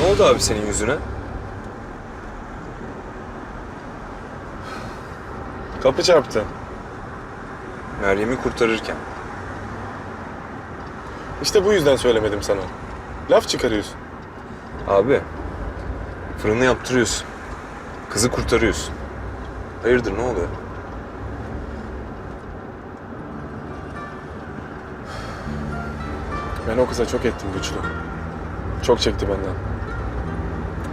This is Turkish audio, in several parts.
Ne oldu abi senin yüzüne? Kapı çarptı. Meryem'i kurtarırken. İşte bu yüzden söylemedim sana. Laf çıkarıyorsun. Abi, fırını yaptırıyorsun. Kızı kurtarıyorsun. Hayırdır ne oluyor? Ben o kıza çok ettim güçlü. Çok çekti benden.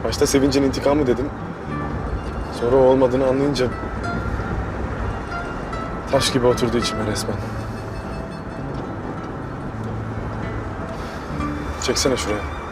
Başta Sevinç'in intikamı dedim. Sonra o olmadığını anlayınca... Taş gibi oturdu içime resmen. Çeksene şuraya.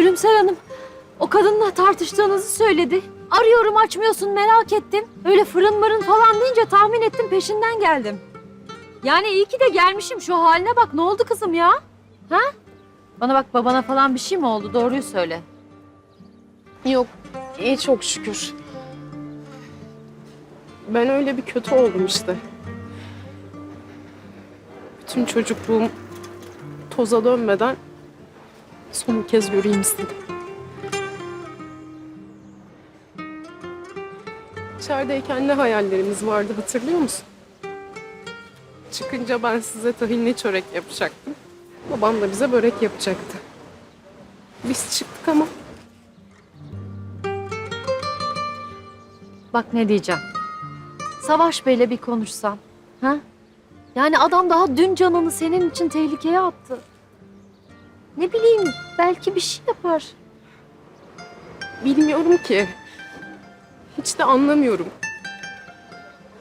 Gülümser Hanım, o kadınla tartıştığınızı söyledi. Arıyorum açmıyorsun merak ettim. Öyle fırın mırın falan deyince tahmin ettim peşinden geldim. Yani iyi ki de gelmişim şu haline bak ne oldu kızım ya? Ha? Bana bak babana falan bir şey mi oldu doğruyu söyle. Yok, iyi çok şükür. Ben öyle bir kötü oldum işte. Bütün çocukluğum toza dönmeden son kez göreyim istedim. İçerideyken ne hayallerimiz vardı hatırlıyor musun? Çıkınca ben size tahinli çörek yapacaktım. Babam da bize börek yapacaktı. Biz çıktık ama Bak ne diyeceğim. Savaş Bey'le bir konuşsam. Ha? Yani adam daha dün canını senin için tehlikeye attı. Ne bileyim belki bir şey yapar. Bilmiyorum ki. Hiç de anlamıyorum.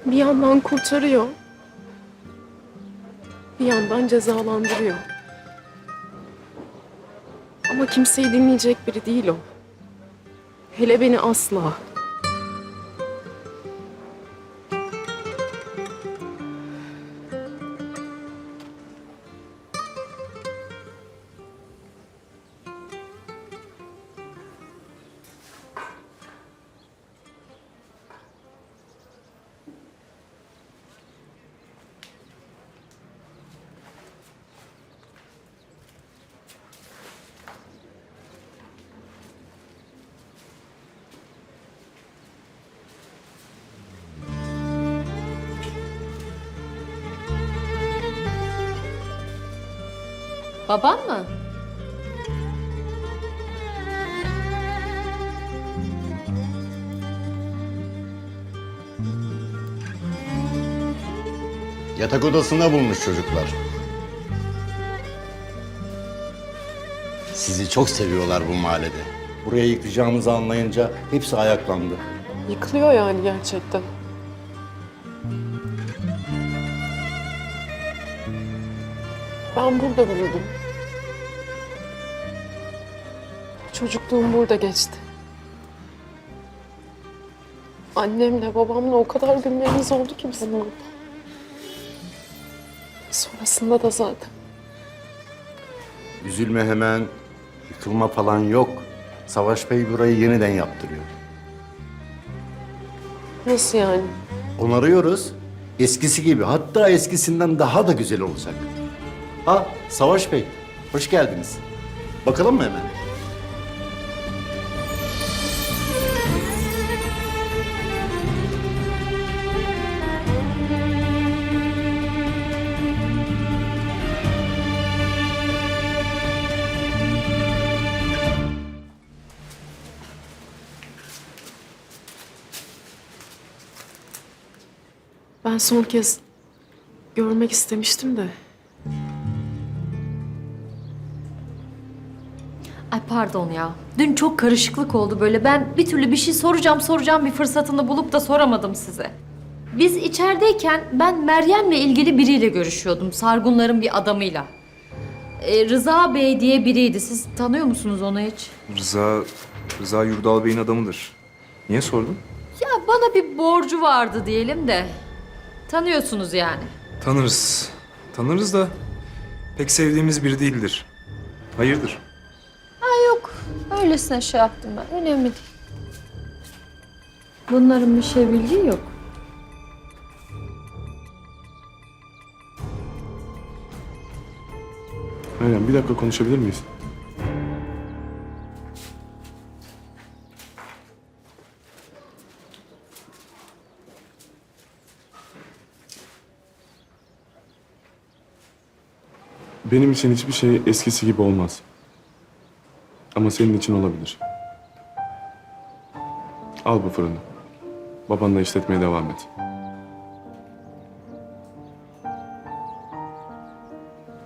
Bir yandan kurtarıyor. Bir yandan cezalandırıyor. Ama kimseyi dinleyecek biri değil o. Hele beni asla. Baban mı? Yatak odasında bulmuş çocuklar. Sizi çok seviyorlar bu mahallede. Buraya yıkacağımızı anlayınca hepsi ayaklandı. Yıkılıyor yani gerçekten. Ben burada büyüdüm. Çocukluğum burada geçti. Annemle babamla o kadar günlerimiz oldu ki bizim orada. Sonrasında da zaten. Üzülme hemen, yıkılma falan yok. Savaş Bey burayı yeniden yaptırıyor. Nasıl yani? Onarıyoruz. Eskisi gibi hatta eskisinden daha da güzel olacak. Ha Savaş Bey hoş geldiniz. Bakalım mı hemen? Son kez görmek istemiştim de. Ay pardon ya. Dün çok karışıklık oldu böyle. Ben bir türlü bir şey soracağım soracağım bir fırsatını bulup da soramadım size. Biz içerideyken ben Meryem'le ilgili biriyle görüşüyordum. Sargunların bir adamıyla. Ee, Rıza Bey diye biriydi. Siz tanıyor musunuz onu hiç? Rıza, Rıza Yurdal Bey'in adamıdır. Niye sordun? Ya bana bir borcu vardı diyelim de. Tanıyorsunuz yani. Tanırız. Tanırız da pek sevdiğimiz biri değildir. Hayırdır? Yok. Öylesine şey yaptım ben. Önemli değil. Bunların bir şey bildiği yok. Meryem bir dakika konuşabilir miyiz? Benim için hiçbir şey eskisi gibi olmaz. Ama senin için olabilir. Al bu fırını. Babanla işletmeye devam et.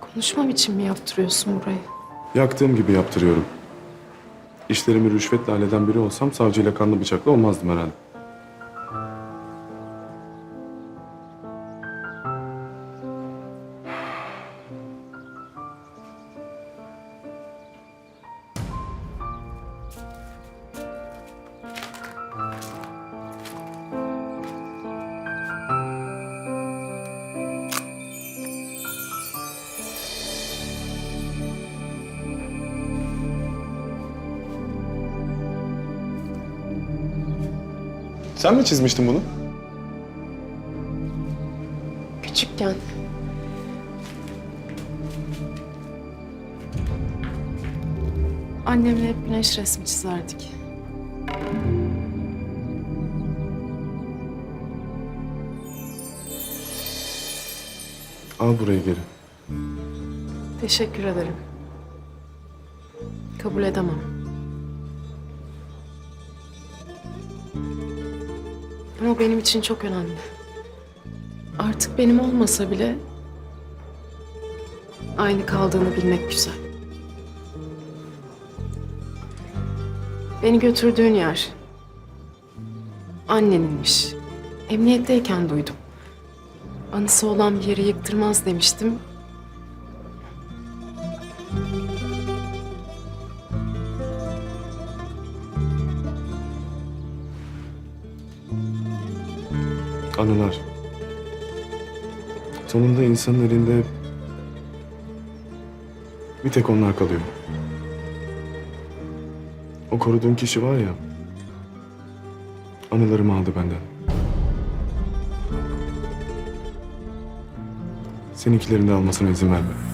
Konuşmam için mi yaptırıyorsun burayı? Yaktığım gibi yaptırıyorum. İşlerimi rüşvetle halleden biri olsam savcıyla kanlı bıçakla olmazdım herhalde. Sen mi çizmiştin bunu? Küçükken. Annemle hep güneş resmi çizerdik. Al burayı geri. Teşekkür ederim. Kabul edemem. Ama benim için çok önemli. Artık benim olmasa bile aynı kaldığını bilmek güzel. Beni götürdüğün yer anneninmiş. Emniyetteyken duydum. Anısı olan bir yeri yıktırmaz demiştim. Anılar. Sonunda insanın elinde bir tek onlar kalıyor. O koruduğun kişi var ya, anılarımı aldı benden. Seninkilerini de almasına izin verme.